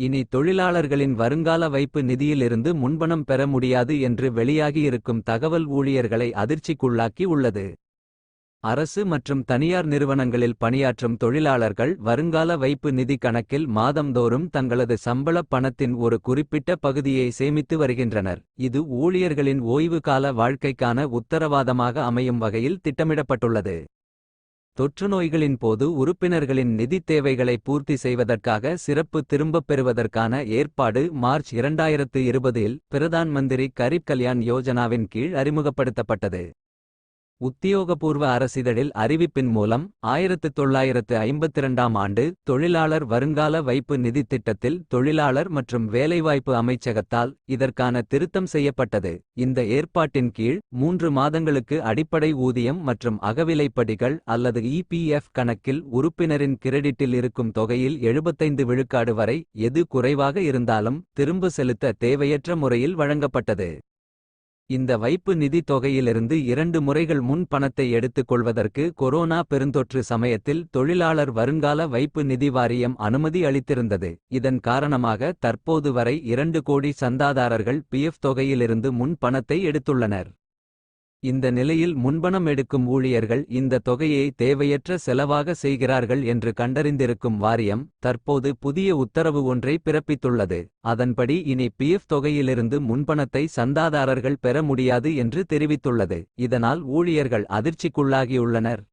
இனி தொழிலாளர்களின் வருங்கால வைப்பு நிதியிலிருந்து முன்பணம் பெற முடியாது என்று வெளியாகியிருக்கும் தகவல் ஊழியர்களை அதிர்ச்சிக்குள்ளாக்கி உள்ளது. அரசு மற்றும் தனியார் நிறுவனங்களில் பணியாற்றும் தொழிலாளர்கள் வருங்கால வைப்பு நிதி கணக்கில் மாதம்தோறும் தங்களது சம்பளப் பணத்தின் ஒரு குறிப்பிட்ட பகுதியை சேமித்து வருகின்றனர். இது ஊழியர்களின் ஓய்வு கால வாழ்க்கைக்கான உத்தரவாதமாக அமையும் வகையில் திட்டமிடப்பட்டுள்ளது. தொற்றுநோய்களின் போது உறுப்பினர்களின் நிதித் தேவைகளை பூர்த்தி செய்வதற்காக சிறப்பு திரும்பப் பெறுவதற்கான ஏற்பாடு மார்ச் இரண்டாயிரத்து இருபதில் பிரதான் மந்திரி கரிப் கல்யாண் யோஜனாவின் கீழ் அறிமுகப்படுத்தப்பட்டது. உத்தியோகபூர்வ அரசிதழில் அறிவிப்பின் மூலம் 1952ஆம் ஆண்டு தொழிலாளர் வருங்கால வைப்பு நிதித் திட்டத்தில் தொழிலாளர் மற்றும் வேலைவாய்ப்பு அமைச்சகத்தால் இதற்கான திருத்தம் செய்யப்பட்டது. இந்த ஏற்பாட்டின் கீழ் மூன்று மாதங்களுக்கு அடிப்படை ஊதியம் மற்றும் அகவிலைப்படிகள் அல்லது இபிஎஃப் கணக்கில் உறுப்பினரின் கிரெடிட்டில் இருக்கும் தொகையில் 75 விழுக்காடு வரை எது குறைவாக இருந்தாலும் திரும்ப செலுத்த தேவையற்ற முறையில் வழங்கப்பட்டது. இந்த வைப்பு நிதி தொகையிலிருந்து இரண்டு முறைகள் முன் பணத்தை எடுத்துக் கொள்வதற்கு கொரோனா பெருந்தொற்று சமயத்தில் தொழிலாளர் வருங்கால வைப்பு நிதி வாரியம் அனுமதி அளித்திருந்தது. இதன் காரணமாக தற்போது வரை இரண்டு கோடி சந்தாதாரர்கள் பிஎஃப் தொகையிலிருந்து முன் பணத்தை எடுத்துள்ளனர். இந்த நிலையில் முன்பணம் எடுக்கும் ஊழியர்கள் இந்த தொகையை தேவையற்ற செலவாக செய்கிறார்கள் என்று கண்டறிந்திருக்கும் வாரியம். தற்போது புதிய உத்தரவு ஒன்றை பிறப்பித்துள்ளது. அதன்படி இனி பிஎஃப் தொகையிலிருந்து முன்பணத்தை சந்தாதாரர்கள் பெற முடியாது என்று தெரிவித்துள்ளது. இதனால் ஊழியர்கள் அதிர்ச்சிக்குள்ளாகியுள்ளனர்.